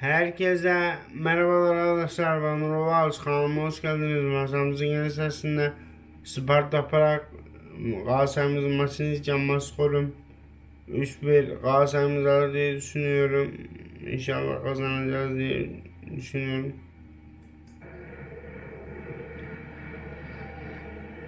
Herkese merhabalar arkadaşlar ben Ağuz kanalıma hoş geldiniz. Masamızın yeni sesinde Sparta Prag Galatasaray'ımızın maçını izleyeceğim maç skorum 3-1 Galatasaray'ımız alır diye düşünüyorum. İnşallah kazanacağız diye düşünüyorum.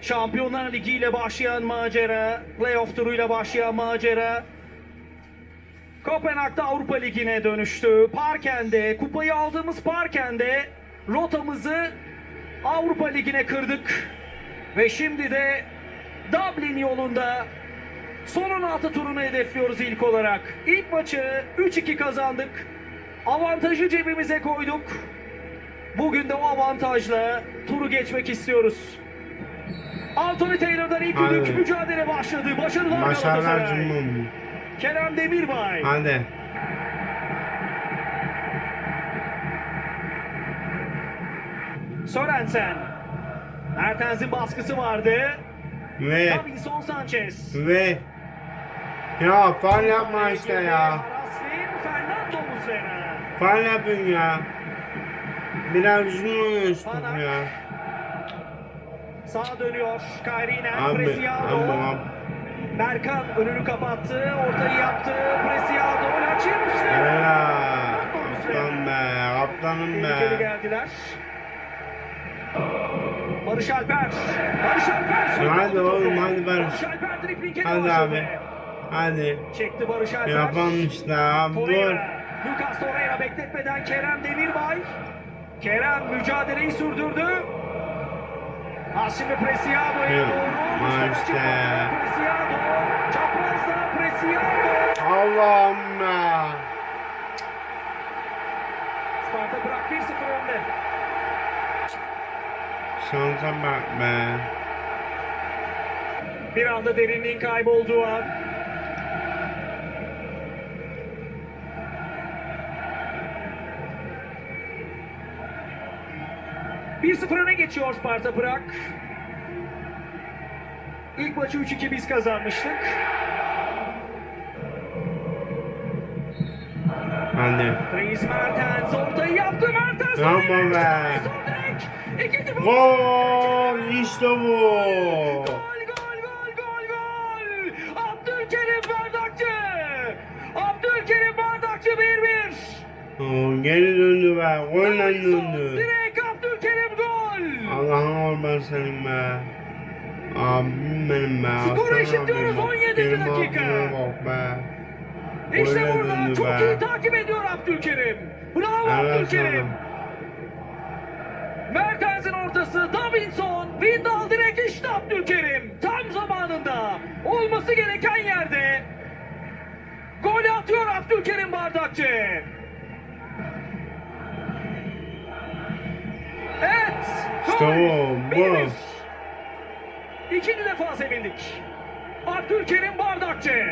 Şampiyonlar Ligi ile başlayan macera, playoff turuyla başlayan macera Kopenhag'da Avrupa Ligi'ne dönüştü. Parken'de, kupayı aldığımız Parken'de rotamızı Avrupa Ligi'ne kırdık. Ve şimdi de Dublin yolunda son 16 turunu hedefliyoruz ilk olarak. İlk maçı 3-2 kazandık. Avantajı cebimize koyduk. Bugün de o avantajla turu geçmek istiyoruz. Anthony Taylor'dan ilk düdük mücadele başladı. Başarılar Başarılar Galatasaray. cümlem. Kerem Demirbay. Hadi. Sorensen. Mertens'in baskısı vardı. Ve Davinson Sanchez. ve ya faul yapma işte ya. Faul yapın ya. Biraz düzgün oynuyorsun ya. Sağa dönüyor. Kayrinen, Abi, abi, Preciado. abi. Berkan önünü kapattı. Ortayı yaptı. Preciado. Laçi Muslera. Helal. Kaptan be, Tehlikeli be. geldiler. Barış Alper. Barış Alper. Hadi aldı oğlum, hadi Barış. Barış Alper dripling'e Hadi abi. Hadi. Çekti Barış Alper. Yapalım işte abi. Dur. Torreira. Lucas Torreira bekletmeden Kerem Demirbay. Kerem mücadeleyi sürdürdü. Az şimdi Preciado'ya Ya, doğru. İşte. çıktı. Preciado. Çaprazda Preciado. Allah'ım. Sparta bırak 1-0 önde. Şansa bak be. Bir anda derinliğin kaybolduğu an. Bir sıfır öne geçiyor Sparta Prag. İlk maçı 3-2 biz kazanmıştık. Hadi. Dries Mertens ortayı yaptı Mertens. Oraya be. Gol işte bu. Gol gol gol gol gol! Abdülkerim Bardakçı! Abdülkerim Bardakçı 1-1! Oo, geri döndü be. Golle döndü. Direkt! Allah'ın ol ben senin be. Abim benim be. Aslan eşitliyoruz, abim. 17. Benim dakika. Bak be. İşte burada çok be. iyi takip ediyor Abdülkerim. Bravo Evet Abdülkerim. Mertens'in ortası Davinson, Windal direkt işte Abdülkerim. Tam zamanında olması gereken yerde gol atıyor Abdülkerim Bardakçı. İşte. Bir bir. İkinci defa sevindik. Abdülkerim Bardakçı.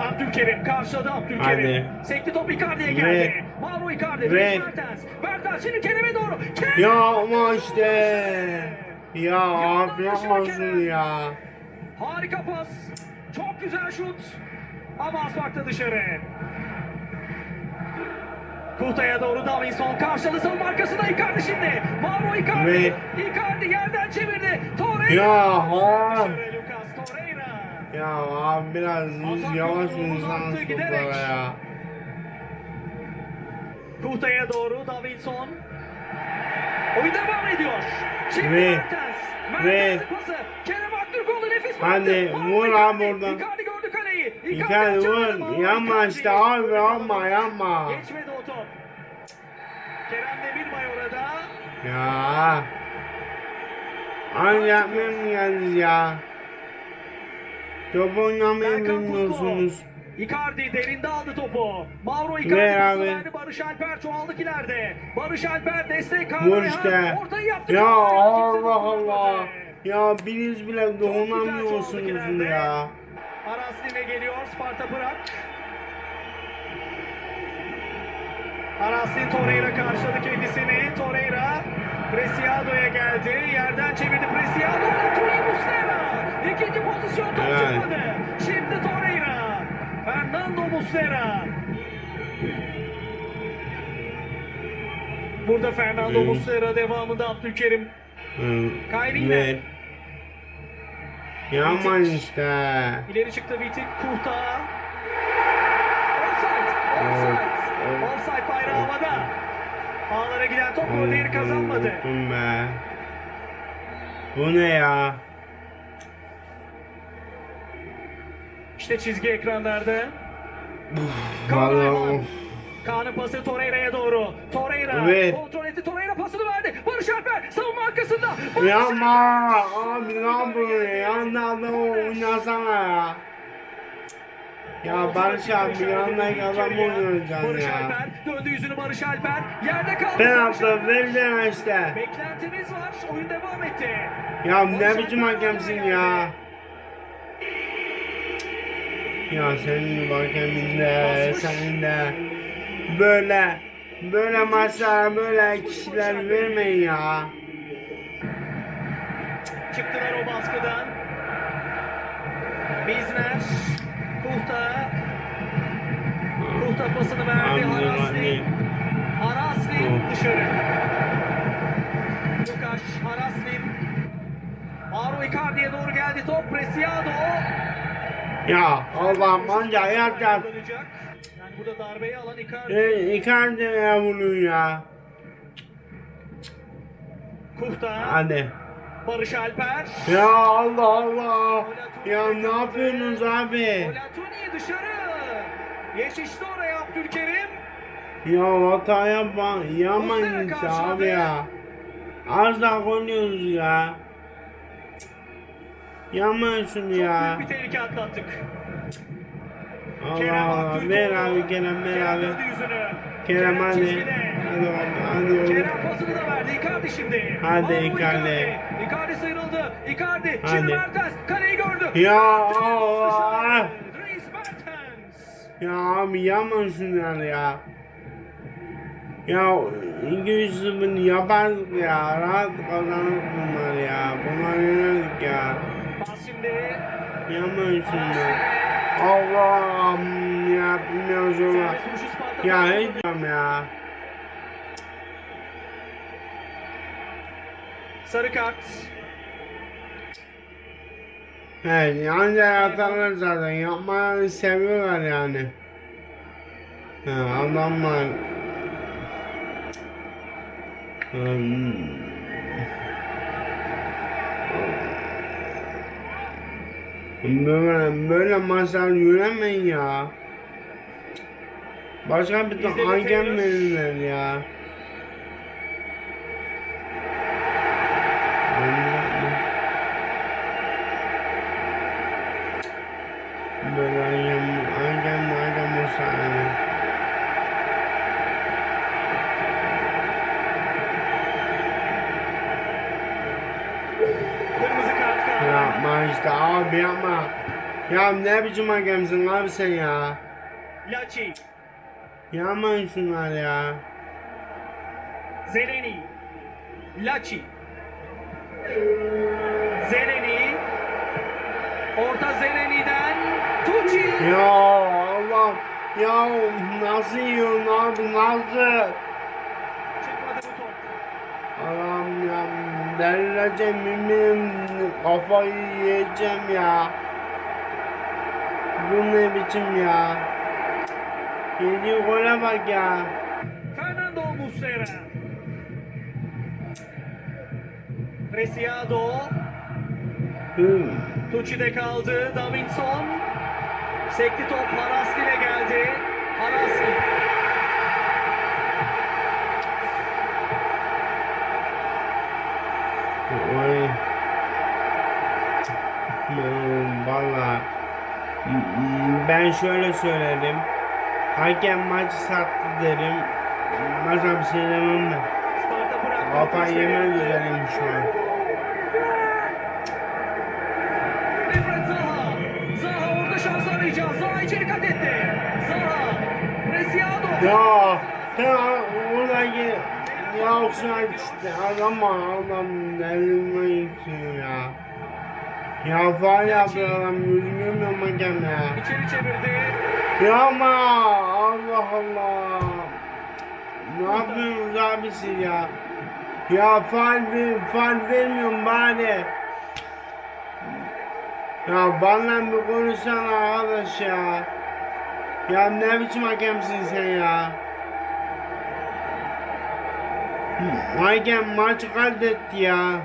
Abdülkerim karşıladı Abdülkerim. Hadi. Sekti top Icardi'ye Red. geldi. Mauro Icardi. Red. Mertens. Mertens şimdi Kerem'e doğru. Kerem. Ya ama işte. Ya abi yapmasın ya. Harika pas. Çok güzel şut. Ama Aspark'ta dışarı. Kutaya doğru Davinson karşıladı savunma arkasında Icardi şimdi. Mauro Icardi. Ve- Icardi yerden çevirdi. Torreira. Ya ha. Ya abi biraz yavaş vursanız toplara ya. Kutaya doğru Davinson. Oyun devam ediyor. Şimdi Ve- Mertens. ve- Mertens'in pası. Kerem Aktürkoğlu nefis Hadi, baktı. vur Icardi. abi oradan. Icardi gördü kaleyi. İlker açıldı. vur. Yapma işte abi yapma yapma. Geçmedi Ya. Ay yapmaya mı geldiniz ya? Top oynamayı bilmiyorsunuz. Icardi derinde aldı topu. Mauro Icardi verdi. Barış Alper çoğaldık ileride. Barış Alper destek Kahraman. işte. Ortayı yaptı. Ya Allah Allah. Ya biriniz bile dokunamıyorsunuz ya. Araslin'e geliyor Sparta Prag. Araslin Torreira karşıladı kendisini. Torreira Preciado'ya geldi. Yerden çevirdi Preciado. Tui Muslera. İkinci pozisyon top Evet. çıkmadı. Şimdi Torreira. Fernando Muslera. Burada Fernando Hı. Muslera devamında Abdülkerim. Ver. ile. Yaman işte. İleri çıktı Vitik. Kuhta. Ağlara giden top gol değeri kazanmadı. Unuttum be. Bu ne ya? İşte çizgi ekranlarda. Vallahi. Kaan'ın pası Torreira'ya doğru. Torreira Evet. kontrol etti. Torreira pasını verdi. Barış Alper savunma arkasında. Barış Yapma. Abi ne yapıyorsun ya? Yandan oynasana ya. Ya Barış abi yanındaki adam oynayacaksın Barış ya. Alper döndü yüzünü Barış Alper. Yerde kaldı. Ben Alper. versene işte. Beklentimiz var. Oyun devam etti. Ya ne biçim hakemsin ya? Ya senin hakemin de, senin de böyle böyle maçlara böyle kişiler vermeyin ya. Çıktılar o baskıdan. Bizner. Kuhta. Pasını verdi. Harasli. Harasli dışarı. Lukaş, Harasli. Mauro Icardi'ye doğru geldi top. Preciado. Ya Allah'ım anca yat yat. Kullanacak. Yani burada darbeyi alan Icardi. E, Icardi ya bunu ya. Kuhta. Hadi. Barış Alper. Ya Allah Allah. Ya ne yapıyorsunuz abi? Olatuni dışarı. Yetişti oraya Abdülkerim. Ya hata yapma. Yaman işte abi ya. Az daha oynuyoruz ya. Yaman şunu Çok ya. büyük bir tehlike atlattık. Allah Allah. Ver abi Kerem ver abi. Kerem hadi. Hadi hadi hadi. Kerem pasını da verdi. Icardi şimdi. Hadi Icardi. Icardi sıyrıldı. Icardi. Şimdi Mertens. Kaleyi gördü. Ya Allah. Ya abi yaman şunlar ya. Ya İngiliz bunu yapardık ya. Rahat kazanır bunlar ya. Bunlar yenerdik ya. Şimdi. Yaman şunlar. Allah'ım ya bilmiyorum sonra. Ya hiç ya. Sarı kart. Evet ancak atarlar zaten. Yapmayı seviyorlar yani. Ha, adamlar. Hmm. Böyle, böyle maçlar yönemeyin ya. Başka bir İzledi hakem verirler ya. İşte abi yapma. Ya ne biçim hakemsin abi sen ya. Laci. Yapmayın şunlar ya. Zeleni. Laci. Zeleni. Orta Zeleni'den Tucci. Ya Allah. Ya nasıl yiyorsun abi nasıl? Delireceğim yemin kafayı yiyeceğim ya. Bu ne biçim ya? Yediği gole bak ya. Fernando Muslera. Preciado. Hı. Tucci'de kaldı. Davinson. Sekti top Harasli'ne geldi. Harasli. Ben şöyle söyledim. Hakem maçı sattı derim. Maça bir şey demem bıraktı. Kafa yemez üzereyim şu an. Zaha. Orada şans arayacağız. Zaha içeri kat etti. Zaha. Preciado. Ya ya oradaki ya offside işte adam adam elime itiyor ya. Ya yapıyor adam yüzünü görmüyorum hakem ya. İçeri çevirdi. Yapma Allah Allah. Ne yapıyorsunuz abi siz ya? Ya faal, ver, faal vermiyorum bari. Ya bana bir konuşsana arkadaş ya. Ya ne biçim hakemsin sen ya? Hakem maçı kaydetti ya.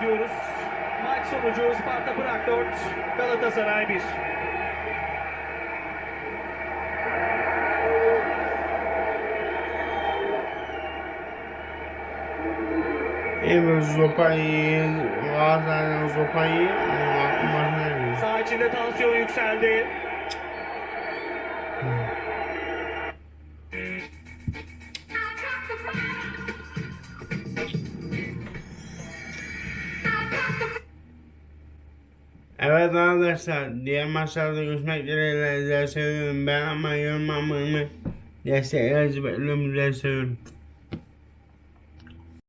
Ediyoruz. Maç sonucu Sparta Prag 4, Galatasaray 1. Evet sopayı, Galatasaray'dan sopayı, aklıma? Sağ içinde tansiyon yükseldi. Evet arkadaşlar diğer maçlarda görüşmek dileğiyle. Sizi seviyorum. Ben ama yorum yapmayı desteklerinizi bekliyorum sizi seviyorum.